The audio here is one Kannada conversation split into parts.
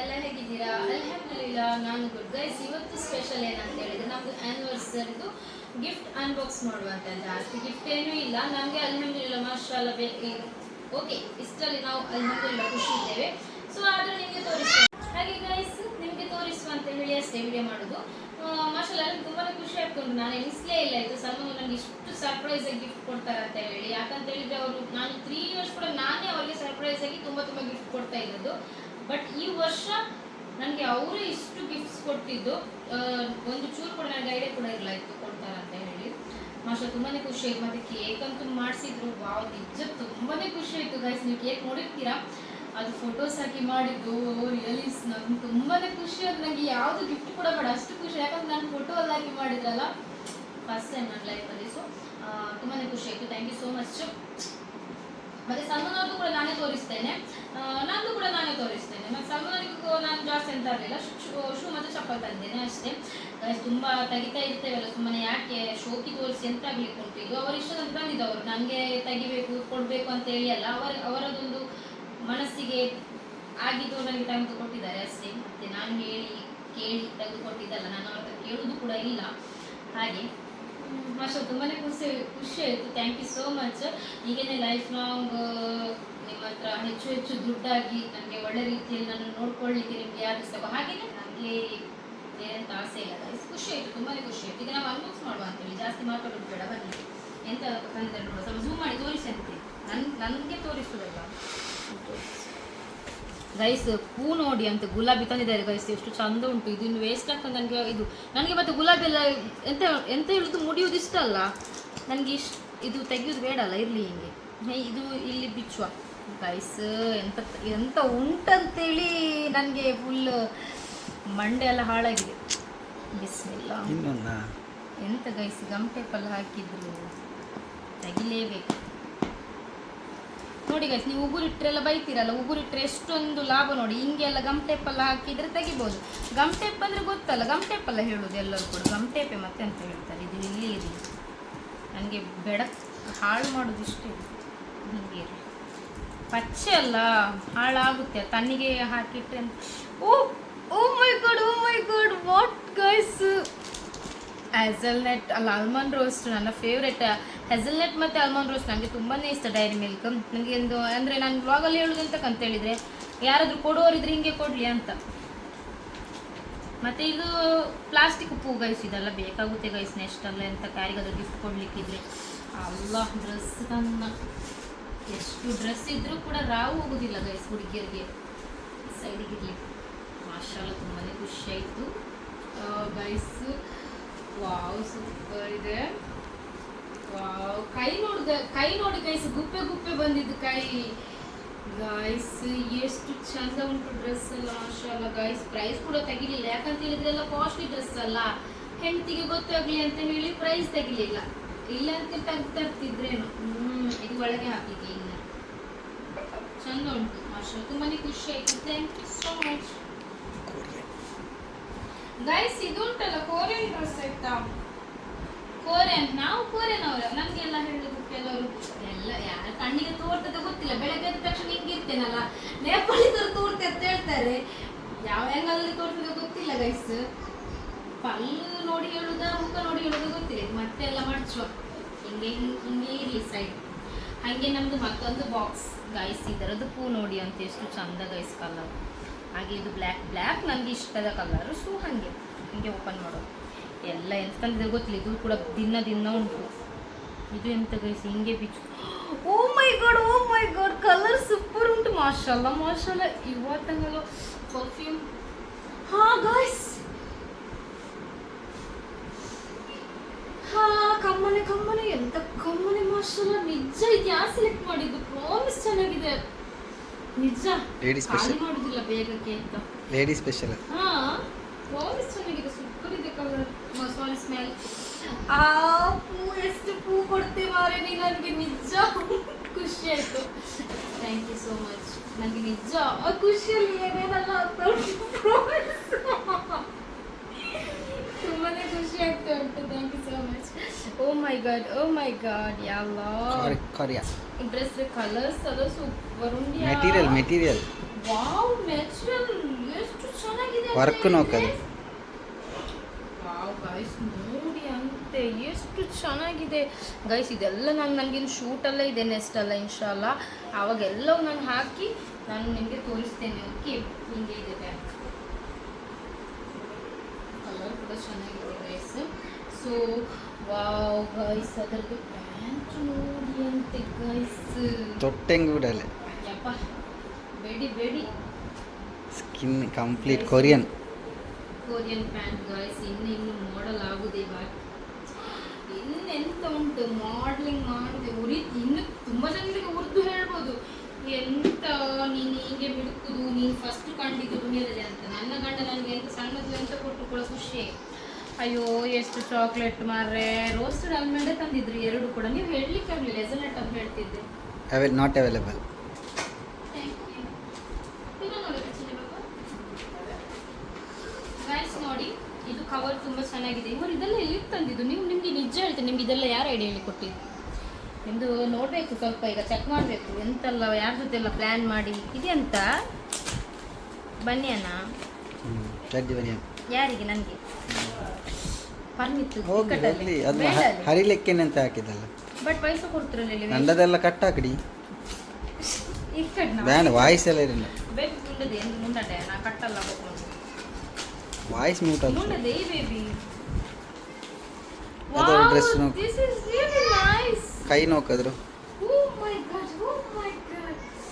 ಎಲ್ಲ ಹೇಗಿದ್ದೀರಾ? ಅಲ್ಹಮ್ದುಲಿಲ್ಲಾ, ನಾನು ಗುಡ್ ಗೈಸ್ ಇವತ್ತು ಸ್ಪೆಷಲ್ ಏನಂತ ಹೇಳಿದ್ರೆ ನಮ್ದು ಆ್ಯನಿವರ್ಸರಿದು ಗಿಫ್ಟ್ ಅನ್ಬಾಕ್ಸ್ ಮಾಡುವಂತ ಜಾಸ್ತಿ. ಗಿಫ್ಟ್ ಏನೂ ಇಲ್ಲ. ನಮಗೆ ಅಲ್ಹಮ್ದುಲಿಲ್ಲಾ ಮಾಶಾಲ್ಲ ಓಕೆ ಇಷ್ಟರಲ್ಲಿ ನಾವು ಅಲ್ಹಮ್ದುಲಿಲ್ಲಾ ಖುಷಿ ಇದ್ದೇವೆ. ಸೊ ಆದರೆ ನಿಮಗೆ ತೋರಿಸ್ತೇವೆ ಹಾಗೆ ಗೈಸ್ ನಿಮಗೆ ತೋರಿಸುವ ಅಂತ ಹೇಳಿ ಅಷ್ಟೇ ವಿಡಿಯೋ ಮಾಡೋದು. ಮಾರ್ಷಲ್ ಅಲ್ಲಿ ತುಂಬಾ ಖುಷಿ ಆಗ್ತುಂಟು. ನಾನು ಎನಿಸ್ಲೇ ಇಲ್ಲ ಇದು. ಸಲ್ಮಾನ್ ನನಗೆ ಇಷ್ಟು ಸರ್ಪ್ರೈಸ್ ಆಗಿ ಗಿಫ್ಟ್ ಕೊಡ್ತಾರೆ ಅಂತ ಹೇಳಿ. ಯಾಕಂತ ಹೇಳಿದ್ರೆ ಅವರು ನಾನು ತ್ರೀ ಇಯರ್ಸ್ ಕೂಡ ನಾನೇ ಅವರಿಗೆ ಸರ್ಪ್ರೈಸ್ ಆಗಿ ತುಂಬಾ ತುಂಬಾ ಗಿಫ್ಟ್ ಕೊಡ್ತಾ ಇದ್ದದ್ದು. ಬಟ್ ಈ ವರ್ಷ ನನಗೆ ಅವರು ಇಷ್ಟು ಗಿಫ್ಟ್ಸ್ ಕೊಟ್ಟಿದ್ದು ಒಂದು ಚೂರು ಕೂಡ ನನಗೆ ಐಡಿಯಾ ಕೂಡ ಇರಲ್ಲ ಇತ್ತು ಕೊಡ್ತಾರೆ ಅಂತ ಹೇಳಿ. ಮಾಷ ತುಂಬಾ ಖುಷಿ ಆಯ್ತು. ಮತ್ತೆ ಕೇಕ್ ಅಂತೂ ಮಾಡಿಸಿದ್ರು. ವಾವ್ ನಿಜ ತುಂಬಾ ಖುಷಿ ಆಯ್ತು ಗೈಸ್ ನೀವು ಕೇಕ್ ನೋಡಿರ್ತೀರಾ? ಅದು ಫೋಟೋಸ್ ಹಾಕಿ ಮಾಡಿದ್ದು ರಿಯಲೀಸ್ ನಂಗೆ ತುಂಬಾ ಖುಷಿ ಅದು ನನಗೆ ಯಾವುದು ಗಿಫ್ಟ್ ಕೂಡ ಬೇಡ, ಅಷ್ಟು ಖುಷಿ. ಯಾಕಂದ್ರೆ ನಾನು ಫೋಟೋ ಅಲ್ಲಿ ಹಾಕಿ ಮಾಡಿದ್ರಲ್ಲ ಫಸ್ಟ್ ಟೈಮ್ ನನ್ನ ಲೈಫಲ್ಲಿ ಸೊ ತುಂಬಾ ಖುಷಿ ಆಯ್ತು. ಥ್ಯಾಂಕ್ ಯು ಸೋ ಮಚ್ ಮತ್ತೆ ಸಲ್ಮಾನ್ ಕೂಡ ನಾನೇ ತೋರಿಸ್ತೇನೆ. ನಂದು ಕೂಡ ನಾನೇ ತೋರಿಸ್ತೇನೆ. ಮತ್ತೆ ಸಲ್ಮಾನ್ ನಾನು ಜಾಸ್ತಿ ಅಂತ ಇರಲಿಲ್ಲ ಶೂ ಮತ್ತು ಚಪ್ಪಲ್ ತಂದೇನೆ ಅಷ್ಟೇ. ತುಂಬ ತೆಗಿತಾ ಇರ್ತೇವಲ್ಲ, ಸುಮ್ಮನೆ ಯಾಕೆ ಶೋಕಿ ತೋರಿಸಿ ಎಂತ ಆಗ್ಲಿಕ್ಕೆ ಉಂಟು ಇದು ಅವರು ಇಷ್ಟದಂತ ತಂದಿದ್ದವರು. ನನಗೆ ತೆಗಿಬೇಕು, ಕೊಡ್ಬೇಕು ಅಂತ ಹೇಳಿ ಅಲ್ಲ, ಅವರ, ಅವರದೊಂದು ಮನಸ್ಸಿಗೆ ಆಗಿದ್ದು ನನಗೆ ತಂದು ಕೊಟ್ಟಿದ್ದಾರೆ ಅಷ್ಟೇ. ಮತ್ತೆ ನಾನು ಹೇಳಿ, ಕೇಳಿ ತೆಗೆದುಕೊಟ್ಟಿದ್ದಲ್ಲ, ನಾನು ಅವ್ರ ಕೇಳೋದು ಕೂಡ ಇಲ್ಲ. ಹಾಗೆ. ಮಾಷ ತುಂಬಾನೇ ಖುಷಿ ಖುಷಿ ಆಯಿತು. ಥ್ಯಾಂಕ್ ಯು ಸೋ ಮಚ್ ಹೀಗೇನೆ ಲೈಫ್ ಲಾಂಗ್ ನಿಮ್ಮ ಹತ್ರ ಹೆಚ್ಚು ಹೆಚ್ಚು ದುಡ್ಡಾಗಿ ನನಗೆ ಒಳ್ಳೆ ರೀತಿಯಲ್ಲಿ ನಾನು ನೋಡ್ಕೊಳ್ಳಿಕ್ಕೆ ನಿಮ್ಗೆ ಯಾರು ಇಷ್ಟ ಹಾಗೆಯೇ ನನಗೆ ಏನಂತ ಆಸೆ ಇಲ್ಲ. Guys. ಖುಷಿ ಆಯಿತು, ತುಂಬಾನೇ ಖುಷಿ ಆಯಿತು. ಈಗ ನಾವು ಅನ್ಬಾಕ್ಸ್ ಮಾಡುವ ಅಂತೇಳಿ ಜಾಸ್ತಿ ಮಾತಾಡೋದು ಬೇಡ, ಬನ್ನಿ. ಎಂತ ಬಂದರೆ ನೋಡುವ? ಸ್ವಲ್ಪ ಝೂಮ್ ಮಾಡಿ, ತೋರಿಸಿ ಅಂತೆ. ನನ್, ನನಗೆ ತೋರಿಸುವುದಲ್ಲ ಗೈಸ್ ಹೂ ನೋಡಿ ಅಂತ ಗುಲಾಬಿ ತಂದಿದ್ದಾರೆ ಗೈಸ್ ಎಷ್ಟು ಚಂದ ಉಂಟು. ಇದು ಇನ್ನು ವೇಸ್ಟ್ ಆಗ್ತದೆ ನನಗೆ ಇದು. ನನಗೆ ಮತ್ತೆ ಗುಲಾಬಿ ಎಲ್ಲ ಎಂತ ಎಂತ ಹೇಳುದು ಮುಡಿಯೋದು ಇಷ್ಟ ಅಲ್ಲ. ನನಗೆ ಇಷ್ಟ ಇದು ತೆಗೆಯೋದು ಬೇಡ ಅಲ್ಲ ಇರಲಿ ಹಿಂಗೆ. ಇದು ಇಲ್ಲಿ ಬಿಚ್ಚುವ. ಗೈಸ್ ಎಂತ ಎಂತ ಉಂಟಂತೇಳಿ ನನಗೆ ಫುಲ್ ಮಂಡೆ ಎಲ್ಲ ಹಾಳಾಗಿದೆ. ಬಿಸ್ಮಿಲ್ಲ ಎಂತ ಗೈಸ್ ಗಮ್ ಟೇಪಲ್ಲಿ ಹಾಕಿದ್ರು. ತೆಗಿಲೇಬೇಕು. ನೋಡಿ ಗೈಸ್ ನೀವು ಉಗುರಿಟ್ರೆಲ್ಲ ಬೈತೀರಲ್ಲ ಉಗುರಿಟ್ಟರೆ ಎಷ್ಟೊಂದು ಲಾಭ ನೋಡಿ. ಹಿಂಗೆಲ್ಲ ಗಮ್ ಟೇಪೆಲ್ಲ ಹಾಕಿದರೆ ತೆಗಿಬೋದು. ಗಮ್ ಟೇಪ್ ಅಂದರೆ ಗೊತ್ತಲ್ಲ ಗಮ್ ಟೇಪೆಲ್ಲ ಹೇಳೋದು ಎಲ್ಲರೂ ಕೂಡ. ಗಮ್ ಟೇಪೆ ಮತ್ತೆ ಅಂತ ಹೇಳ್ತಾರೆ. ಇದು ಇಲ್ಲಿ ಇರಲಿ ನನಗೆ ಬೆಡ. ಹಾಳು ಮಾಡೋದು ಇಷ್ಟೇ ಹೀಗೆ ಇರಲಿ. ಪಚ್ಚೆ ಅಲ್ಲ, ಹಾಳಾಗುತ್ತೆ. ತನ್ನಿಗೆ ಹಾಕಿಟ್ರೆ oh O my God oh my God what guys hazelnut ಅಲ್ಲ ಆಲ್ಮಂಡ್ ರೋಸ್ಟ್ ನನ್ನ ಫೇವ್ರೆಟ್ ಹೆಸಲ್ನೆಟ್ ಮತ್ತು ಆಲ್ಮಂಡ್ ರೋಸ್ಟ್ ನನಗೆ ತುಂಬಾ ಇಷ್ಟ ಡೈರಿ ಮಿಲ್ಕ್ ನನಗೆ ಒಂದು ಅಂದರೆ ನಾನು ಬ್ಲಾಗಲ್ಲಿ ಹೇಳೋದು ಅಂತ ಹೇಳಿದರೆ, ಯಾರಾದರೂ ಕೊಡೋರಿದ್ರೆ ಹಿಂಗೆ ಕೊಡಲಿ ಅಂತ. ಮತ್ತು ಇದು ಪ್ಲಾಸ್ಟಿಕ್ ಉಪ್ಪು ಗೈಸ್ ಇದೆಲ್ಲ ಬೇಕಾಗುತ್ತೆ ಗೈಸ್ ನೆಕ್ಸ್ಟ್ ಅಲ್ಲ ಎಂತ ಯಾರಿಗಾದ್ರೂ ಗಿಫ್ಟ್ ಕೊಡಲಿಕ್ಕಿದ್ರೆ. ಅಲ್ಲ ಡ್ರೆಸ್ ನನ್ನ ಎಷ್ಟು ಡ್ರೆಸ್ ಇದ್ದರೂ ಕೂಡ ರಾವು ಹೋಗೋದಿಲ್ಲ ಗೈಸ್ ಹುಡುಗಿಯರಿಗೆ. ಸೈಡಿಗೆ ಇರಲಿ. ಮಾಶಾಲ ತುಂಬಾ ಖುಷಿಯಾಯಿತು ಗೈಸ್ ವಾವ್ ಇದೆ. ವಾವ್, ಕೈ ನೋಡಿದ, ಕೈ ನೋಡಿ ಗೈಸ್ ಗುಪ್ಪೆ ಗುಪ್ಪೆ ಬಂದಿದ್ದು ಕೈ. ಗಾಯ್ಸ್ ಎಷ್ಟು ಚಂದ ಉಂಟು ಡ್ರೆಸ್ ಎಲ್ಲ, ಮಾಶಾಲ್ಲ ಗಾಯ್ಸ್ ಪ್ರೈಸ್ ಕೂಡ ತೆಗಿಲಿಲ್ಲ, ಯಾಕಂತ ಹೇಳಿದ್ರೆ ಎಲ್ಲ ಕಾಸ್ಟ್ಲಿ ಡ್ರೆಸ್ ಅಲ್ಲ. ಹೆಂಡತಿಗೆ ಗೊತ್ತಾಗ್ಲಿ ಅಂತ ಹೇಳಿ ಪ್ರೈಸ್ ತೆಗಿಲಿಲ್ಲ. ಇಲ್ಲ ಅಂತ ತೆಗ್ದು ತರ್ತಿದ್ರೇನು. ಹ್ಮ್, ಇದು ಒಳಗೆ ಹಾಕಿದ್ದೆ ಇಲ್ಲ ಚಂದ ಉಂಟು ಮಾಶಾ ತುಂಬಾನೇ ಖುಷಿ ಆಯ್ತು. Thank you so much guys ಇದು ಉಂಟಲ್ಲ ಕೋರಿಯನ್ ಡ್ರೆಸ್ ಆಯ್ತಾ? ಕೋರಿಯನ್, ನಾವು ಕೋರಿಯನ್ ಅವರ ನಮ್ಗೆಲ್ಲ ಹೇಳುದು ಕೆಲವರು. ಎಲ್ಲ, ಯಾರ ಕಣ್ಣಿಗೆ ತೋರ್ತದೆ ಗೊತ್ತಿಲ್ಲ. ಬೆಳಗ್ಗೆ ಎದ್ದ ತಕ್ಷಣ ನೇಪಾಳಿ ತರ ತೋರ್ತೆ ಅಂತ ಹೇಳ್ತಾರೆ. ಯಾವ ಹೆಂಗಲ್ಲಿ ತೋರ್ತದೆ ಗೊತ್ತಿಲ್ಲ ಗೈಸ್. ಪಲ್ಲು ನೋಡಿ ಹೇಳುದ, ಮುಖ ನೋಡಿ ಹೇಳುದ ಗೊತ್ತಿಲ್ಲ. ಮತ್ತೆ ಎಲ್ಲ ಮಡ್ಚುವ. ಹಿಂಗೆ ಹಿಂಗೆ ಇರ್ಲಿ ಸೈಡ್ ಹಾಗೆ ನಮ್ದು ಮತ್ತೊಂದು ಬಾಕ್ಸ್ ಗೈಸ್, ಇದರದ್ದು ಪೂ ನೋಡಿ ಅಂತ ಎಷ್ಟು ಚಂದ ಗೈಸ್ ಕಲರ್ ಹಾಗೆ ಇದು ಬ್ಲ್ಯಾಕ್ ಬ್ಲ್ಯಾಕ್ ನನಗೆ ಇಷ್ಟದ ಕಲರು ಸೊ ಹಾಗೆ, ಹೀಗೆ ಓಪನ್ ಮಾಡೋದು. ಎಲ್ಲ ಎಂತಂದ್ರೆ ಗೊತ್ತಿಲ್ಲ, ಇದು ಕೂಡ ದಿನ ದಿನ ಉಂಟು. ಇದು ಎಂತ ಗೈಸ್ ಹಿಂಗೆ ಬಿಚ್ಚು. ಓ my God oh my God colour super ಉಂಟು ಮಾರ್ಷಲ್ಲ ಮಾರ್ಷಲ್ಲ ಇವತ್ತಂಗಲ್ಲ ಪರ್ಫ್ಯೂಮ್ ಹಾ ಗಾಯ್ಸ್ ಹಾ, ಕಮ್ಮನೆ ಕಮ್ಮನೆ, ಎಂತ ಕಮ್ಮನೆ, ಮಾಶಲ್ಲ. ನಿಜ ಇದು ಯಾರು ಸೆಲೆಕ್ಟ್ ಮಾಡಿದ್ದು? ಪ್ರಾಮಿಸ್ ಚೆನ್ನಾಗಿದೆ. ನಿಜ? ಲೇಡಿ ಸ್ಪೆಷಲ್ ಮಾಡೋದಿಲ್ಲ ಬೇಗಕ್ಕೆ ಅಂತ. ಲೇಡಿ ಸ್ಪೆಷಲ್ ಹಾ ಪ್ರಾಮಿಸ್ ಚೆನ್ನಾಗಿದೆ ಸೂಪರ್ ಇದೆ ಕಲರ್ ಸಾರಿ ಸ್ಮೆಲ್ ಆ ಪೂ ಎಷ್ಟು ಪೂ ಕೊಡ್ತೀವಿ ಮಾರೆ ನೀ ನನಗೆ ನಿಜ? ಖುಷಿ ಆಯ್ತು. ಥ್ಯಾಂಕ್ ಯು ಸೋ ಮಚ್ ನನಗೆ ನಿಜ. ಖುಷಿಯಲ್ಲಿ ಏನೇನಲ್ಲ ಅಂತ ತುಂಬಾನೇ ಖುಷಿ ಆಗ್ತಾ ಉಂಟು. Thank you so much oh my God oh my God ಯಾವ ಕೊರಿಯಾ ಡ್ರೆಸ್ ಕಲರ್ಸ್ ಅದು ಸೂಪರ್ ಉಂಟು material material wow natural work ನೋಕದು wow guys ನೋಡಿ ಅಂತೆ ಎಷ್ಟು ಚೆನ್ನಾಗಿದೆ. ಗೈಸ್ ಇದೆಲ್ಲ ನಾನು ನನಗಿನ್ನು ಶೂಟಲ್ಲೇ ಇದೆ ನೆಕ್ಸ್ಟ್ ಅಲ್ಲ ಇನ್ಶಾಲ್ಲ. ಅವಾಗೆಲ್ಲವೂ ನಾನು ಹಾಕಿ ನಾನು ನಿಮಗೆ ತೋರಿಸ್ತೇನೆ ಓಕೆ ಹಿಂಗೆ ಇದೆ ಬ್ಯಾಗ್ ಚೆನ್ನಾಗಿದೆ ಗೈಸ್ ಸೊ ವಾವ್ ಗೈಸ್ ಅದರದ್ದು ಪ್ಯಾಂಟ್ ನೋಡಿ ಅಂತೆ ಗೈಸ್ ತೊಟ್ಟೆಂಗ್ ಬಿಡಲೆ ಯಪ್ಪ ಬೇಡಿ ಬೇಡಿ. Skin complete Korean Korean pant guys ಇನ್ನು ಇನ್ನು ಮಾಡಲ್ ಆಗುದೇ ಬಾಕಿ ಇನ್ನೆಂತ ಉಂಟು ಮಾಡ್ಲಿಂಗ್ ಮಾಡಿದೆ ಉರಿ ಇನ್ನು ತುಂಬಾ ಜನರಿಗೆ ಉರ್ದು ಹೇಳ್ಬೋದು. ಎಂತ ನೀನು ಹೀಗೆ ಬಿಡುಕುದು ನೀನು ಫಸ್ಟ್ ಕಂಡಿದ್ದು ದುನಿಯಾದಲ್ಲಿ ಅಂತ. ನನ್ನ ಗಂಡ ನನಗೆ ಎಂತ ಸಣ್ಣದು ಎಂತ ಕೊಟ್ಟು ಕೂಡ ಖುಷಿ. ಅಯ್ಯೋ ಎಷ್ಟು ಚಾಕ್ಲೇಟ್ ಮಾರ್ರೆ. ರೋಸ್ಟೆಡ್ ಆಲ್ಮಂಡೇ ತಂದಿದ್ರಿ ಎರಡು ಕೂಡ. ನೀವು ಹೇಳಲಿಕ್ಕೆ ಆಗಲಿಲ್ಲ ಎಸಲೆಟ್ ಅಂತ ಹೇಳ್ತಿದ್ದೆ. ಅವೆಲ್ ನಾಟ್ ಅವೈಲೇಬಲ್ ನೋಡಿ ಇದು ಕವರ್ ತುಂಬಾ ಚೆನ್ನಾಗಿದೆ. ಇವರು ಇದೆಲ್ಲ ಎಲ್ಲಿ ತಂದಿದ್ದು? ನೀವು ನಿಮಗೆ ನಿಜ ಹೇಳ್ತೀನಿ ನಿಮ್ಗೆ ಇದೆಲ್ಲ ಯಾರು ಐಡಿಯಾ ಹೇಳಿ ಕೊಟ್ಟಿದ್ದು? ನಿಮ್ದು ನೋಡಬೇಕು ಸ್ವಲ್ಪ ಈಗ ಚೆಕ್ ಮಾಡಬೇಕು. ಎಂತೆಲ್ಲ ಯಾರ ಜೊತೆ ಎಲ್ಲ ಪ್ಲ್ಯಾನ್ ಮಾಡಿ ಇದೆಂತ ಬನ್ನಿಯನ್ನ ಬನ್ನಿ ಯಾರಿಗೆ? ನನಗೆ. ಪರ್ಮಿತ್ತು ಹಾಕಿದಲ್ಲ ಬಟ್ ಕಟ್ ಹಾಕಿಡಿ ಬ್ಯಾನ್ ವಾಯ್ಸ್ ಎಲ್ಲ ವಾಯ್ಸ್ ಮ್ಯೂಟ್ ಕೈ ನೋಕದ್ರು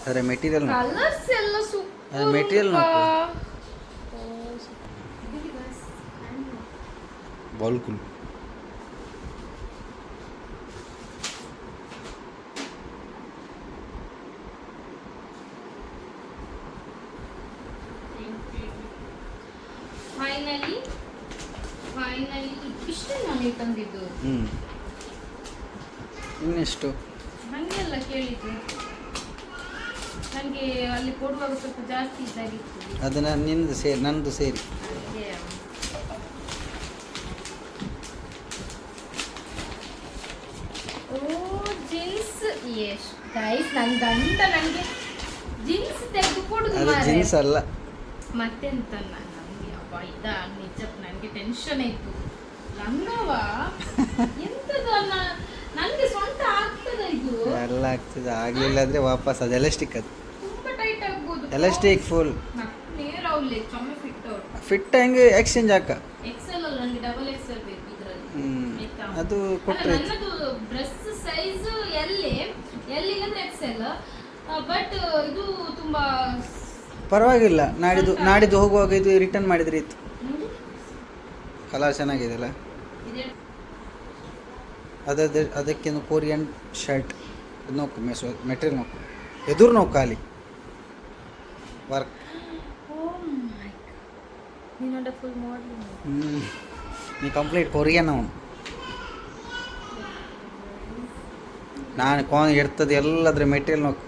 ಅದರ ಮೆಟೀರಿಯಲ್ ನೋಡು. ಬಾಲ್ಕುಲ್ ಫೈನಲಿ ಫೈನಲಿ ಇಷ್ಟೇ ನಾನು ತಂದಿದ್ದು. ಹ್ಞೂ ಇನ್ನೆಷ್ಟು? ಹಂಗೆಲ್ಲ ಕೇಳಿದ್ದು. ನನಗೆ ಅಲ್ಲಿ ಕೊಡುವಾಗ ಸ್ವಲ್ಪ ಜಾಸ್ತಿ ಇದ್ದಾಗಿತ್ತು ಅದನ್ನ ನಿಂದು ಸೇರಿ ನಂದು ಸೇರಿ. ಓ ಜೀನ್ಸ್. ಎಷ್ಟು ಗೈಸ್ ನನ್ನ ಗಂಡ ನನಗೆ. ಜೀನ್ಸ್ ತೆಗೆದು ಕೊಡುದು ಅದು. ಜೀನ್ಸ್ ಅಲ್ಲ. ಮತ್ತೆಂತ ನನಗೆ ಅಪ್ಪ ಇದ ನಿಜಕ್ಕೆ ನನಗೆ ಟೆನ್ಷನ್ ಇತ್ತು. ಲಂಗವ ಎಂತದಲ್ಲ ನನಗೆ ಸ್ವಂತ ಆಗ್ತದ ಇದು ಎಲ್ಲ ಆಗ್ತದೆ. ಆಗಲಿಲ್ಲ ಅಂದರೆ ವಾಪಸ್ ಅದು ಎಲಾಸ್ಟಿಕ್ ಅದು. ಎಲಾಸ್ಟಿಕ್ ಫುಲ್ ಫಿಟ್ ಹೆಂಗೆ ಎಕ್ಸ್ಚೇಂಜ್ ಹಾಕ. ಅದು ಕೊಟ್ಟರೆ ಕೊಟ್ರೆ ನನ್ನದು ಡ್ರೆಸ್ ಸೈಜ್ ಎಲ್ಲಿ? ಎಲ್ಲಿ ಅಂದ್ರೆ ಎಕ್ಸೆಲ್ ಬಟ್ ಇದು ತುಂಬಾ ಪರವಾಗಿಲ್ಲ. ನಾಡಿದ್ದು ನಾಡಿದ್ದು ಹೋಗುವಾಗ ಇದು ರಿಟರ್ನ್ ಮಾಡಿದ್ರೆ ಇತ್ತು ಕಲರ್ ಚೆನ್ನಾಗಿದೆ ಅಲ್ಲ? ಅದಕ್ಕೆ ಕೋರಿಯನ್ ಅದಕ್ಕಿಂತ ಕೊರಿಯನ್ ಶರ್ಟ್ ಇದು ನೋಕು ಮೆಸ್ ಮೆಟೀರಿಯಲ್ ನೋಕು ಎದುರು ನೋವು ಖಾಲಿ ವರ್ಕ್ ನೀ ಕಂಪ್ಲೀಟ್ ಕೊರಿಯನ್ ಅವನು. ನಾನು ಕೋನ್ ಇರ್ತದೆ ಎಲ್ಲದ್ರ ಮೆಟೀರಿಯಲ್ ನೋಕು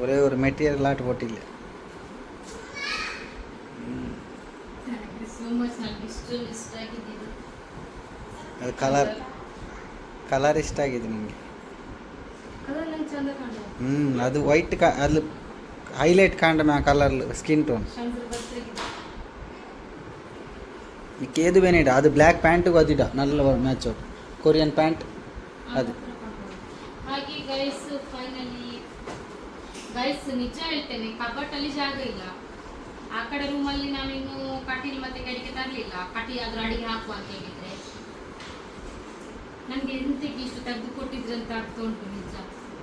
ಒರೇ ಒಂದು ಮೆಟೀರಿಯಲ್ ಆಟ ಕೊಟ್ಟಿಲ್ಲ ಅದು ಕಲರ್ ಕಲರ್ ಇಷ್ಟ ಆಗಿದೆ ನಿಮಗೆ ಹ್ಞೂ ಅದು ವೈಟ್ ಅದು ಹೈಲೈಟ್ ಕಾಂಡ ಮ್ಯಾ ಕಲರ್ ಸ್ಕಿನ್ ಟೋನ್ ಈ ಕೇದು ಬೇನಿಡ ಅದು ಬ್ಲ್ಯಾಕ್ ಪ್ಯಾಂಟಿಗೂ ಅದಿಡ ನಲ್ಲ ಮ್ಯಾಚ್ ಕೊರಿಯನ್ ಪ್ಯಾಂಟ್ ಅದು. ಗೈಸ್ ನಿಜ ಹೇಳ್ತೇನೆ ಕಬ್ಬಟ್ಟಲ್ಲಿ ಜಾಗ ಇಲ್ಲ. ಆ ಕಡೆ ರೂಮಲ್ಲಿ ಇನ್ನೂ ಕಟೀಲ್ ಮತ್ತೆ ಗಡಿಗೆ ತರಲಿಲ್ಲ. ಕಟಿ ಅದ್ರ ಅಡಿಗೆ ಹಾಕುವ ಅಂತ ಹೇಳಿದ್ರೆ. ನನಗೆ ಎಂತಕ್ಕೆ ಇಷ್ಟು ತೆಗೆದು ಕೊಟ್ಟಿದ್ರಂತ ಆಗ್ತಾ ಉಂಟು ನಿಜ.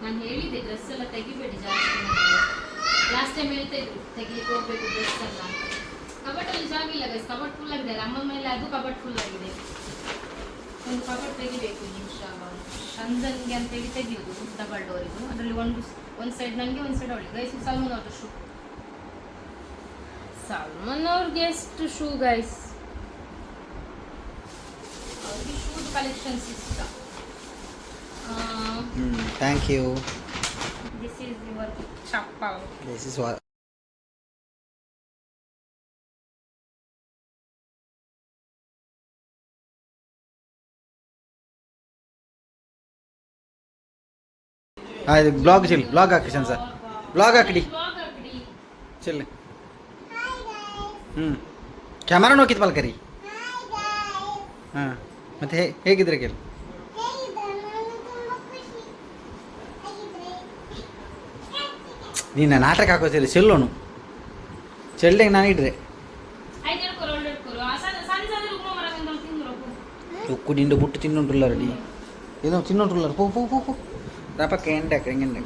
ನಾನು ಹೇಳಿದ್ದೆ ಡ್ರೆಸ್ ಎಲ್ಲ ತೆಗಿಬೇಡಿ ಜಾಸ್ತಿ ಲಾಸ್ಟ್ ಟೈಮ್ ಹೇಳ್ತಾ ಇದ್ರು, ತೆಗಿಲಿಕ್ಕೆ ಹೋಗ್ಬೇಕು ಡ್ರೆಸ್ ಎಲ್ಲ. ಅಂತ ಕಬಟ್ಟಲ್ಲಿ ಜಾಗ ಇಲ್ಲ ಗೈಸ್ ಕಬಟ್ ಫುಲ್ ಆಗಿದೆ. ಅಮ್ಮ ಮೇಲೆ ಅದು ಕಬಟ್ ಫುಲ್ ಆಗಿದೆ. ಒಂದು ಕಬಟ್ ತೆಗಿಬೇಕು ನಿಮಿಷ. ಚಂದನ್ಗೆ ಅಂತೇಳಿ ತೆಗಿಯೋದು ಡಬಲ್ ಡೋರ್ ಇದು. ಅದರಲ್ಲಿ ಒಂದು ಒಂದು ಸೈಡ್ ನನಗೆ ಒಂದು ಸೈಡ್ ಅವಳಿಗೆ. ಗೈಸ್ ಸಲ್ಮನ್ ಅವ್ರದ್ದು ಶೂ ಸಲ್ಮಾನ್ ಅವ್ರಿಗೆ ಎಷ್ಟು ಶೂ ಗೈಸ್ ಅವ್ರಿಗೆ ಶೂ ಕಲೆಕ್ಷನ್ಸ್ ಇಷ್ಟ. Thank you this is your chappal this is what ಅದು ಬ್ಲಾಗ್ ಚಿಲ್ ಬ್ಲಾಗ್ ಹಾಕಿ ಸರ್ ಬ್ಲಾಗ್ ಹಾಕಡಿ ಚಿಲ್ ಹ್ಞೂ ಕ್ಯಾಮರಾ ನೋಕಿತ್ ಮಲ್ಕರಿ ಹಾಂ. ಮತ್ತೆ ಹೇ ಹೇಗಿದ್ರೆ ಕೇಳಿ. ನೀನು ನಾಟಕ ಹಾಕೋತಿಲ್ಲ ಚೆಲ್ಲೋನು. ಚೆಲ್ಲೆಗೆ ನಾನು ಇಡ್ರೆ ಉಕ್ಕು ನಿಂಡು ಬುಟ್ಟು ತಿನ್ನುಂಟುಲ್ಲ ರೆಡಿ. ಏನೋ ತಿನ್ನುಂಟುಲ್ಲ ಪೋ ಪೋ ಪೋ ಪೋ. ರಾಪಕ್ಕ ಎಂಡಕ್ಕೆ ಹೆಂಗೆ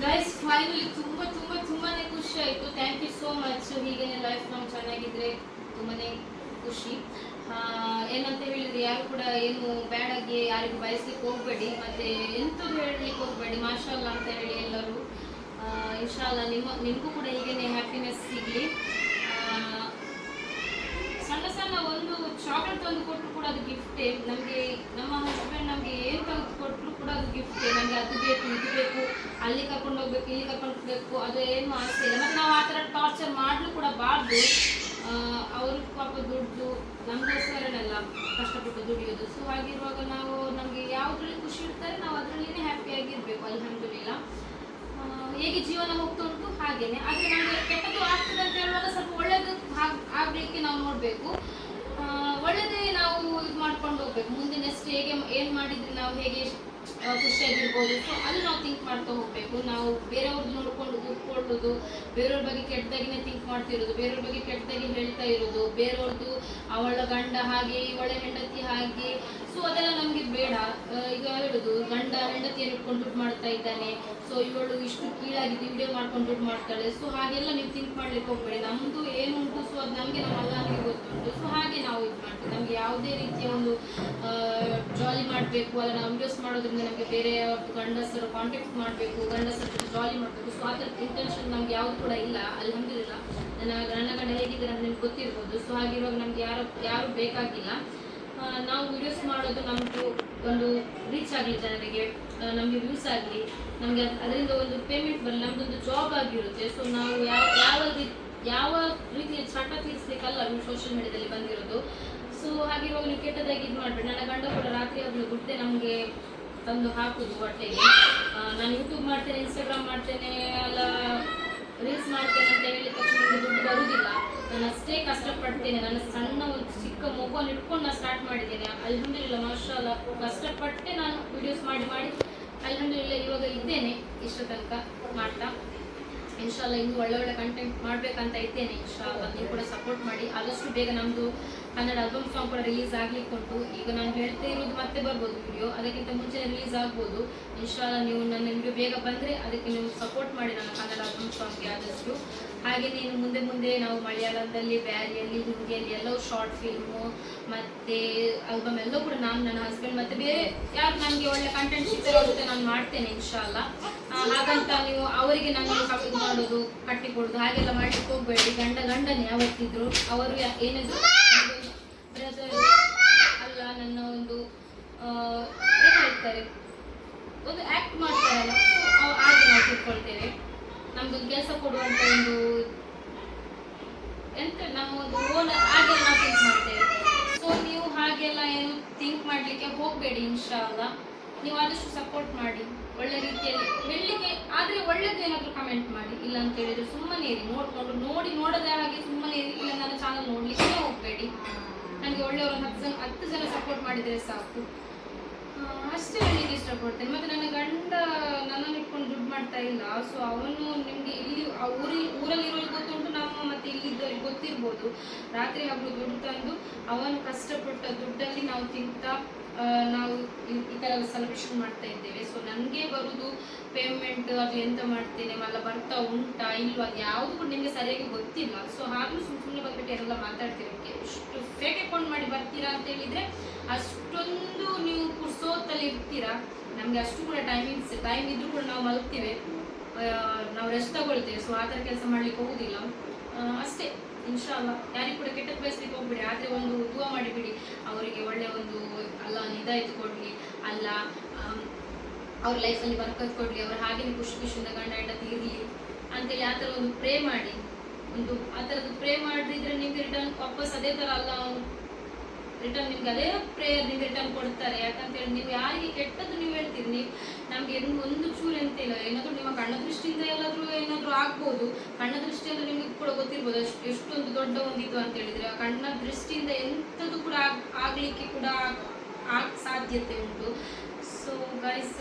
ತುಂಬಾ ತುಂಬಾ, ತುಂಬಾನೇ ಖುಷಿ ಆಯ್ತು. ಥ್ಯಾಂಕ್ ಯು ಸೋ ಮಚ್ ಹೀಗೇನೆ ಲೈಫ್ ಲಾಂಗ್ ಚೆನ್ನಾಗಿದ್ರೆ ತುಂಬಾನೇ ಖುಷಿ. ಏನಂತ ಹೇಳಿದ್ರೆ ಯಾರು ಕೂಡ ಏನು ಬ್ಯಾಡಾಗಿ ಯಾರಿಗೂ ಬಯಸ್ಲಿಕ್ಕೆ ಹೋಗ್ಬೇಡಿ. ಮತ್ತೆ ಎಂಥದ್ದು ಹೇಳಲಿಕ್ಕೆ ಹೋಗ್ಬೇಡಿ. ಮಾಷಾಲ್ಲ ಅಂತ ಹೇಳಿ ಎಲ್ಲರೂ. ಇನ್ಶಾಲ್ಲ ನಿಮ್ಮ, ನಿಮಗೂ ಕೂಡ ಹೀಗೇನೆ ಹ್ಯಾಪಿನೆಸ್ ಸಿಗಲಿ. ಸಣ್ಣ ಸಣ್ಣ ಒಂದು ಚಾಕ್ಲೇಟ್ ತಂದು ಕೊಟ್ಟರು ಕೂಡ ಅದು ಗಿಫ್ಟೇ ನಮಗೆ, ನಮ್ಮ ಹಸ್ಬೆಂಡ್ ನಮಗೆ ಏನು ತಂದು ಕೊಟ್ಟರು ಕೂಡ ಅದು ಗಿಫ್ಟೇ ನಮಗೆ ಅದು ಬೇಕು, ಇದು ಬೇಕು, ಅಲ್ಲಿ ಕರ್ಕೊಂಡು ಹೋಗ್ಬೇಕು, ಇಲ್ಲಿ ಕರ್ಕೊಂಡು ಹೋಗ್ಬೇಕು, ಅದು ಏನು ಆಸೆ ಇಲ್ಲ. ಮತ್ತು ನಾವು ಆ ಥರ ಟಾರ್ಚರ್ ಮಾಡಲು ಕೂಡ ಬಾರ್ದು. ಅವರು ಪಾಪ ದುಡ್ಡು ನಮಗೋಸ್ಕರನೆಲ್ಲ ಕಷ್ಟಪಟ್ಟು ದುಡಿಯೋದು. ಸೊ ಹಾಗಿರುವಾಗ ನಾವು ನಮಗೆ ಯಾವುದ್ರಲ್ಲಿ ಖುಷಿ ಇರ್ತಾರೆ, ನಾವು ಅದರಲ್ಲಿನೇ ಹ್ಯಾಪಿಯಾಗಿರ್ಬೇಕು ಅಲ್ಹಮ್ದುಲಿಲ್ಲ ಹೇಗೆ ಜೀವನ ಹೋಗ್ತಾ ಉಂಟು ಹಾಗೇನೆ. ಆದ್ರೆ ನಮಗೆ ಕೆಟ್ಟದ್ದು ಆಗ್ತದೆ ಅಂತ ಹೇಳುವಾಗ ಸ್ವಲ್ಪ ಒಳ್ಳೇದು ಆಗ್ಲಿಕ್ಕೆ ನಾವು ನೋಡ್ಬೇಕು. ಒಳ್ಳೇದೇ ನಾವು ಇದು ಮಾಡ್ಕೊಂಡು ಹೋಗ್ಬೇಕು. ಮುಂದೆ ನೆಕ್ಸ್ಟ್ ಹೇಗೆ, ಏನ್ ಮಾಡಿದ್ರೆ ನಾವು ಹೇಗೆ ಖುಷಿಯಾಗಿರ್ಬೋದು ಸೊ ಅದು ನಾವು ಥಿಂಕ್ ಮಾಡ್ತಾ ಹೋಗ್ಬೇಕು. ನಾವು ಬೇರೆಯವ್ರದ್ದು ನೋಡ್ಕೊಂಡು ಕೂತ್ಕೊಳ್ಳೋದು, ಬೇರೆಯವ್ರ ಬಗ್ಗೆ ಕೆಟ್ಟದಾಗಿನೇ ಥಿಂಕ್ ಮಾಡ್ತಿರೋದು ಬೇರೆಯವ್ರ ಬಗ್ಗೆ ಕೆಟ್ಟದಾಗಿ ಹೇಳ್ತಾ ಇರೋದು ಬೇರೆಯವ್ರದ್ದು ಅವಳ ಗಂಡ ಹಾಗೆ, ಇವಳ ಹೆಂಡತಿ ಹಾಗೆ. ಸೊ ಅದೆಲ್ಲ ನಮಗೆ ಬೇಡ. ಈಗ ಹೇಳೋದು, ಗಂಡ ಹೆಂಡತಿಯನ್ನು ಇಟ್ಕೊಂಡು ದುಡ್ಡು ಮಾಡ್ತಾ ಇದ್ದಾನೆ. ಸೊ ಇವಳು ಇಷ್ಟು ಕೀಳಾಗಿ ವಿಡಿಯೋ ಮಾಡ್ಕೊಂಡು ದುಡ್ಡು ಮಾಡ್ತಾಳೆ. ಸೊ ಹಾಗೆಲ್ಲ ನೀವು ಥಿಂಕ್ ಮಾಡ್ಲಿಕ್ಕೆ ಹೋಗ್ಬೇಡಿ. ನಮ್ದು ಏನುಂಟು ಸೊ ಅದು ನಮಗೆ ನಮ್ಮ ಅಲ್ಲನಿಗೆ ಗೊತ್ತುಂಟು. ಸೊ ಹಾಗೆ ನಾವು ಇದು ಮಾಡ್ತೀವಿ ನಮಗೆ ಯಾವುದೇ ರೀತಿಯ ಒಂದು ಜಾಲಿ ಮಾಡಬೇಕು, ಅಲ್ಲ, ನಾವು ವಿಡಿಯೋಸ್ ಮಾಡೋದ್ರಿಂದ ನಮಗೆ ಬೇರೆ ಗಂಡಸರು ಕಾಂಟ್ಯಾಕ್ಟ್ ಮಾಡಬೇಕು, ಗಂಡಸರ ಜೊತೆ ಜಾಲಿ ಮಾಡಬೇಕು. ಸೊ ಆ ಇಂಟೆನ್ಷನ್ ನಮ್ಗೆ ಯಾವುದು ಕೂಡ ಇಲ್ಲ. ಅಲ್ಹಮ್ದುಲಿಲ್ಲ ನನ್ನ ನನ್ನ ಗಂಡ ಹೇಗಿದ್ದಾರೆ ಅಂತ ನಿಮ್ಗೆ ಗೊತ್ತಿರ್ಬೋದು. ಸೊ ಹಾಗಿರುವಾಗ ನಮ್ಗೆ ಯಾರು ಯಾರು ಬೇಕಾಗಿಲ್ಲ. ನಾವು ವಿಡಿಯೋಸ್ ಮಾಡೋದು ನಮ್ಮದು ಒಂದು ರೀಚ್ ಆಗಲಿ ಜನರಿಗೆ ನಮಗೆ ವ್ಯೂಸ್ ಆಗಲಿ. ನಮಗೆ ಅದರಿಂದ ಒಂದು ಪೇಮೆಂಟ್ ಬರಲಿ ನಮ್ಮದೊಂದು ಜಾಬ್ ಆಗಿರುತ್ತೆ. ಸೊ ನಾವು ಯಾವ ಯಾವ ಯಾವ ರೀತಿಯ ಚಟ ತೀರಿಸ್ಲಿಕ್ಕಲ್ಲ ಸೋಷಿಯಲ್ ಮೀಡಿಯಾದಲ್ಲಿ ಬಂದಿರೋದು. ಸೊ ಹಾಗಿರುವಾಗ ನೀವು ಕೆಟ್ಟದಾಗಿ ಇದು ಮಾಡಬೇಡಿ ನನ್ನ ಗಂಡ ಕೂಡ ರಾತ್ರಿ ಆಗಲೂ ಗುಡ್ಡೆ ನಮಗೆ ತಂದು ಹಾಕುದು ಬಟ್ಟೆಗೆ. ನಾನು ಯೂಟ್ಯೂಬ್ ಮಾಡ್ತೇನೆ ಇನ್ಸ್ಟಾಗ್ರಾಮ್ ಮಾಡ್ತೇನೆ ಅಲ್ಲ ರೀಲ್ಸ್ ಮಾಡ್ತೇನೆ ಅಂತ ಹೇಳಿದ ತಕ್ಷಣ ದುಡ್ಡು ಬರುವುದಿಲ್ಲ ನಾನು ಅಷ್ಟೇ ಕಷ್ಟಪಡ್ತೇನೆ. ನನ್ನ ಸಣ್ಣ ಒಂದು ಚಿಕ್ಕ ಮೊಬೈಲ್ ಇಟ್ಕೊಂಡು ನಾನು ಸ್ಟಾರ್ಟ್ ಮಾಡಿದ್ದೇನೆ. ಅಲ್ಹಮ್ದುಲಿಲ್ಲ ಮಾಷಾಲ್ಲ ಕಷ್ಟಪಟ್ಟೆ ನಾನು ವಿಡಿಯೋಸ್ ಮಾಡಿ ಮಾಡಿ ಅಲ್ಹಮ್ದಿಲ್ಲ ಇವಾಗ ಇದ್ದೇನೆ ಇಷ್ಟ ತನಕ ಮಾಡ್ತಾ. ಇನ್ಶಾಲ್ಲ ಇನ್ನೂ ಒಳ್ಳೆ ಒಳ್ಳೆ ಕಂಟೆಂಟ್ ಮಾಡಬೇಕಂತ ಇದ್ದೇನೆ. ಇನ್ಶಾಲ್ಲ ನೀವು ಕೂಡ ಸಪೋರ್ಟ್ ಮಾಡಿ. ಆದಷ್ಟು ಬೇಗ ನಮ್ಮದು ಕನ್ನಡ ಆಲ್ಬಮ್ ಸಾಂಗ್ ಕೂಡ ರಿಲೀಸ್ ಆಗ್ಲಿಕ್ಕೆ ಉಂಟು. ಈಗ ನಾನು ಹೇಳ್ತಾ ಇರೋದು ಮತ್ತೆ ಬರ್ಬೋದು ವಿಡಿಯೋ ಅದಕ್ಕಿಂತ ಮುಂಚೆ ರಿಲೀಸ್ ಆಗ್ಬೋದು. ಇನ್ಶಾಲ್ಲ ನೀವು ನನ್ನ ವಿಡಿಯೋ ಬೇಗ ಬಂದರೆ ಅದಕ್ಕೆ ನೀವು ಸಪೋರ್ಟ್ ಮಾಡಿ ನನ್ನ ಕನ್ನಡ ಆಲ್ಬಮ್ ಸಾಂಗ್ಗೆ ಆದಷ್ಟು. ಹಾಗೆ ನೀನು ಮುಂದೆ ಮುಂದೆ ನಾವು ಮಲಯಾಳದಲ್ಲಿ ಬ್ಯಾರಿಯಲ್ಲಿ ಹಿಂದಿಯಲ್ಲಿ ಎಲ್ಲವೂ ಶಾರ್ಟ್ ಫಿಲ್ಮು ಮತ್ತು ಆಲ್ಬಮ್ ಎಲ್ಲವೂ ಕೂಡ ನಾನು ನನ್ನ ಹಸ್ಬೆಂಡ್ ಮತ್ತು ಬೇರೆ ಯಾರು ನನಗೆ ಒಳ್ಳೆ ಕಂಟೆಂಟ್ ಸಿಗ್ತಾರೆ ನಾನು ಮಾಡ್ತೇನೆ ಇನ್ಶಾಲ್ಲ ಹಾಗಂತ ನೀವು ಅವರಿಗೆ ನಾನು ಕಮ್ಮಿ ಮಾಡೋದು, ಕಟ್ಟಿ ಕೊಡೋದು, ಹಾಗೆಲ್ಲ ಮಾಡ್ಲಿಕ್ಕೆ ಹೋಗಬೇಡಿ. ಗಂಡ ಗಂಡನೇ ಯಾವತ್ತಿದ್ರು, ಅವರು ಏನಿದ್ರು ಬ್ರದರ್ ಅಲ್ಲ, ನನ್ನ ಒಂದು ಏನು ಹೇಳ್ತಾರೆ? ಒಂದು ಆಕ್ಟ್ ಮಾಡ್ತಾರಲ್ಲ ಹಾಗೆ ನಾವು ತಿಳ್ಕೊಳ್ತೇವೆ. ನಮ್ದು ಕೆಲಸ ಕೊಡುವಂತ ಒಂದು, ಎಂತ, ನಮ್ಮ ಒಂದು ಓನ್, ಹಾಗೆ ನಾವು ಥಿಂಕ್ ಮಾಡ್ತೇವೆ. ಸೊ ನೀವು ಹಾಗೆಲ್ಲ ಏನು ಥಿಂಕ್ ಮಾಡಲಿಕ್ಕೆ ಹೋಗಬೇಡಿ ಇನ್ಶಾಲ್ಲ ನೀವು ಆದಷ್ಟು ಸಪೋರ್ಟ್ ಮಾಡಿ. ಒಳ್ಳೆ ರೀತಿಯಲ್ಲಿ ಹೇಳಲಿಕ್ಕೆ ಆದರೆ ಒಳ್ಳೆದು ಏನಾದರೂ ಕಮೆಂಟ್ ಮಾಡಿ. ಇಲ್ಲ ಅಂತ ಹೇಳಿದ್ರೆ ಸುಮ್ಮನೆ ಇರಿ, ನೋಡ್ಕೊಂಡು, ನೋಡಿ ನೋಡದೆ ಹಾಗೆ ಸುಮ್ಮನೆ ಇರಿ. ಇಲ್ಲ, ನನ್ನ ಚಾನಲ್ ನೋಡಲಿಕ್ಕೆ ಹೋಗಬೇಡಿ. ನನಗೆ ಒಳ್ಳೆಯವರು ಹತ್ತು ಜನ ಹತ್ತು ಜನ ಸಪೋರ್ಟ್ ಮಾಡಿದರೆ ಸಾಕು. ಅಷ್ಟೇ ಹೇಳಲಿಕ್ಕೆ ಇಷ್ಟಪಡ್ತೇನೆ. ಮತ್ತು ನನ್ನ ಗಂಡ ನನ್ನನ್ನು ಇಟ್ಕೊಂಡು ದುಡ್ಡು ಮಾಡ್ತಾ ಇಲ್ಲ. ಸೊ ಅವನು ನಿಮಗೆ ಇಲ್ಲಿ, ಆ ಊರಿ ಊರಲ್ಲಿ ಇರೋದು ಗೊತ್ತುಂಟು, ನಮ್ಮ ಮತ್ತೆ ಇಲ್ಲಿದ್ದವ್ರಿಗೆ ಗೊತ್ತಿರ್ಬೋದು. ರಾತ್ರಿ ಹಬ್ಬ ದುಡ್ಡು ತಂದು, ಅವನು ಕಷ್ಟಪಟ್ಟ ದುಡ್ಡಲ್ಲಿ ನಾವು ತಿಂತಾ ನಾವು ಈ- ಥರ ಸೆಲೆಬ್ರೇಷನ್ ಮಾಡ್ತಾ ಇದ್ದೇವೆ. ಸೊ ನನಗೆ ಬರೋದು ಪೇಮೆಂಟ್ ಅದು ಎಂತ ಮಾಡ್ತೇನೆ ಅಲ್ಲ ಬರ್ತಾ ಉಂಟಾ, ಇಲ್ವಾ ಯಾವುದು ಕೂಡ ನಿಮಗೆ ಸರಿಯಾಗಿ ಗೊತ್ತಿಲ್ಲ. ಸೊ ಹಾಗಲೂ ಸುಮ್ಮ ಸುಮ್ಮನೆ ಬಂದ್ಬಿಟ್ಟು ಎಲ್ಲ ಮಾತಾಡ್ತಿರೋಕ್ಕೆ ಎಷ್ಟು ಫೇಕ್ ಅಕೌಂಟ್ ಮಾಡಿ ಬರ್ತೀರಾ ಅಂತ ಹೇಳಿದರೆ, ಅಷ್ಟೊಂದು ನೀವು ಪುರ್ಸೋತಲ್ಲಿ ಇರ್ತೀರಾ? ನಮಗೆ ಅಷ್ಟು ಕೂಡ ಟೈಮಿಂಗ್ಸ್ ಟೈಮ್ ಇದ್ರೂ ಕೂಡ ನಾವು ಮಲಗ್ತೀವಿ. ನಾವು ರೆಸ್ಟ್ ತಗೊಳ್ತೇವೆ. ಸೊ ಆ ಥರ ಕೆಲಸ ಮಾಡ್ಲಿಕ್ಕೆ ಹೋಗೋದಿಲ್ಲ. ಅಷ್ಟೇ. ಇನ್ಶಾಲ್ಲ ಯಾರಿಗೆ ಕೂಡ ಕೆಟ್ಟದ್ದು ಬಯಸ್ಲಿಕ್ಕೆ ಹೋಗ್ಬಿಡಿ, ಆದರೆ ಒಂದು ದೂವ ಮಾಡಿಬಿಡಿ. ಅವರಿಗೆ ಒಳ್ಳೆ ಒಂದು ಅಲ್ಲ ಇದಾಯಿತು ಕೊಡಲಿ, ಅಲ್ಲ ಅವ್ರ ಲೈಫಲ್ಲಿ ಬರ್ಕತ್ ಕೊಡಲಿ, ಅವ್ರು ಹಾಗೇನೆ ಖುಷಿ ಖುಷಿಯಿಂದ ಗಂಡ ಹೆಂಡತಿ ಇರಲಿ ಅಂತೇಳಿ ಆ ಥರ ಒಂದು ಪ್ರೇ ಮಾಡಿ. ಒಂದು ಆ ಥರದ್ದು ಪ್ರೇ ಮಾಡಿದ್ರೆ ನಿಮಗೆ ರಿಟರ್ನ್ ವಾಪಸ್ ಅದೇ ಥರ ಅಲ್ಲ ರಿಟರ್ನ್ ನಿಮ್ಗೆ ಅದೇ ಪ್ರೇಯರ್ ನಿಮ್ಗೆ ರಿಟರ್ನ್ ಕೊಡ್ತಾರೆ. ಯಾಕಂತೇಳಿ ನೀವು ಯಾರಿಗೆ ಕೆಟ್ಟದ್ದು ನೀವು ಹೇಳ್ತೀರಿ. ನೀವು ನಮ್ಗೆ ಒಂದು ಚೂರು ಎಂತ ಇಲ್ಲ. ಏನಾದರೂ ನಿಮ್ಮ ಕಣ್ಣ ದೃಷ್ಟಿಯಿಂದ ಎಲ್ಲಾದ್ರೂ ಏನಾದರೂ ಆಗ್ಬೋದು. ಕಣ್ಣ ದೃಷ್ಟಿಯಿಂದ ನಿಮಗೆ ಕೂಡ ಗೊತ್ತಿರ್ಬೋದು. ಅಷ್ಟು ಎಷ್ಟೊಂದು ದೊಡ್ಡ ಒಂದು ಇದು ಅಂತ ಹೇಳಿದ್ರೆ ಆ ಕಣ್ಣ ದೃಷ್ಟಿಯಿಂದ ಎಂಥದ್ದು ಕೂಡ ಆಗ್- ಆಗ್ಲಿಕ್ಕೆ ಕೂಡ ಆಗ್ ಸಾಧ್ಯತೆ ಉಂಟು. ಸೊ ಗೈಸ್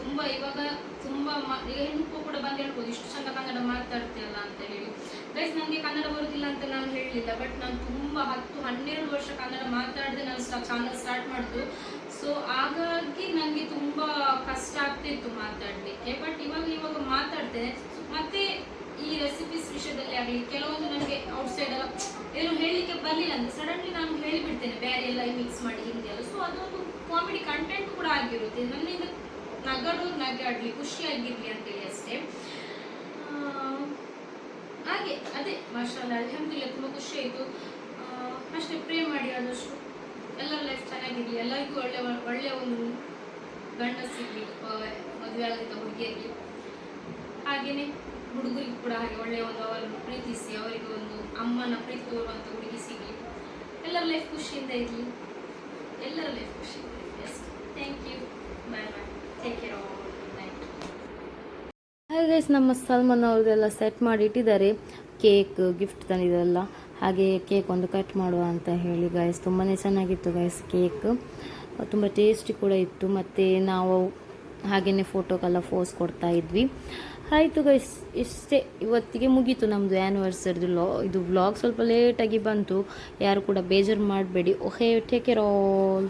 ತುಂಬ ಇವಾಗ ತುಂಬ ಈಗ ಹೆಣ್ಣು ಕೂಡ ಬಂದು ಹೇಳ್ಬೋದು, ಇಷ್ಟು ಚಂದ ಕನ್ನಡ ಮಾತಾಡ್ತೀಯಲ್ಲ ಅಂತ ಹೇಳಿ. ಗೈಸ್ ನನಗೆ ಕನ್ನಡ ಬರೋದಿಲ್ಲ ಅಂತ ನಾನು ಹೇಳಲಿಲ್ಲ ಬಟ್ ನಾನು ತುಂಬ ಹತ್ತು, ಹನ್ನೆರಡು ವರ್ಷ ಕನ್ನಡ ಮಾತಾಡದೆ ನಾನು ಸ್ಟಾ ಚಾನಲ್ ಸ್ಟಾರ್ಟ್ ಮಾಡಿದ್ರು ಸೊ ಹಾಗಾಗಿ ನನಗೆ ತುಂಬ ಕಷ್ಟ ಆಗ್ತಿತ್ತು ಮಾತಾಡಲಿಕ್ಕೆ ಬಟ್ ಇವಾಗ ಇವಾಗ ಮಾತಾಡ್ತೇನೆ ಮತ್ತೆ ಈ ರೆಸಿಪೀಸ್ ವಿಷಯದಲ್ಲಿ ಆಗಲಿ, ಕೆಲವೊಂದು ನನಗೆ ಔಟ್ಸೈಡ್ ಎಲ್ಲ, ಏನು ಹೇಳಲಿಕ್ಕೆ ಬರಲಿಲ್ಲ ಅಂದರೆ ಸಡನ್ಲಿ ನಾನು ಹೇಳಿಬಿಡ್ತೇನೆ, ಬೇರೆ ಎಲ್ಲ ಮಿಕ್ಸ್ ಮಾಡಿ ಅದೊಂದು ಕಾಮಿಡಿ ಕಂಟೆಂಟ್ ಕೂಡ ಆಗಿರುತ್ತೆ. ನನ್ನಿಂದ ನಗಡು ನಗಾಡ್ಲಿ ಖುಷಿಯಾಗಿರ್ಲಿ ಅಂತೇಳಿ ಅಷ್ಟೇ. ಹಾಗೆ, ಅದೇ ಮಾಷಾಲ್ ಅಲ್ಹಮ್ದಿಲ್ಲ ತುಂಬ ಖುಷಿ ಆಯಿತು. ಅಷ್ಟೇ ಪ್ರೇ ಮಾಡಿ ಆದಷ್ಟು. ಎಲ್ಲರ ಲೈಫ್ ಚೆನ್ನಾಗಿರಲಿ, ಎಲ್ಲರಿಗೂ ಒಳ್ಳೆ ಒಳ್ಳೆಯ ಒಂದು ಗಂಡ ಸಿಗಲಿ ಮದುವೆ ಆಗಿದ್ದ ಹುಡುಗಿಯರಿಗೆ ಹಾಗೆಯೇ ಹುಡುಗರಿಗೂ ಕೂಡ ಹಾಗೆ ಒಳ್ಳೆಯ ಒಂದು ಅವರನ್ನು ಪ್ರೀತಿಸಿ, ಅವರಿಗೆ ಒಂದು ಅಮ್ಮನ ಪ್ರೀತಿ ತೋರುವಂಥ ಹುಡುಗಿ ಸಿಗಲಿ. ಎಲ್ಲರ ಲೈಫ್ ಖುಷಿಯಿಂದ ಇರಲಿ. ಎಲ್ಲರ ಥ್ಯಾಂಕ್ ಯು ಹಾಗೆ ನಮ್ಮ ಸಲ್ಮಾನ್ ಅವ್ರದ್ದೆಲ್ಲ ಸೆಟ್ ಮಾಡಿ ಇಟ್ಟಿದ್ದಾರೆ. ಕೇಕ್ ಗಿಫ್ಟ್ ತಂದಿದ್ದೆಲ್ಲ ಹಾಗೆ ಕೇಕ್ ಒಂದು ಕಟ್ ಮಾಡುವ ಅಂತ ಹೇಳಿ ಗೈಸ್ ತುಂಬಾ ಚೆನ್ನಾಗಿತ್ತು ಗೈಸ್ ಕೇಕ್ ತುಂಬ ಟೇಸ್ಟಿ ಕೂಡ ಇತ್ತು. ಮತ್ತು ನಾವು ಹಾಗೆಯೇ ಫೋಟೋಗೆಲ್ಲ ಫೋಸ್ ಕೊಡ್ತಾ ಇದ್ವಿ. ಆಯಿತು ಗೈಸ್ ಇಷ್ಟೇ ಇವತ್ತಿಗೆ ಮುಗೀತು ನಮ್ಮದು ಆ್ಯನಿವರ್ಸರಿದು ಲಾ ಇದು ವ್ಲಾಗ್ ಸ್ವಲ್ಪ ಲೇಟಾಗಿ ಬಂತು. ಯಾರು ಕೂಡ ಬೇಜಾರು ಮಾಡಬೇಡಿ. ಓಹೇ ಟೇಕ್ ಕೇರ್ ಆಲ್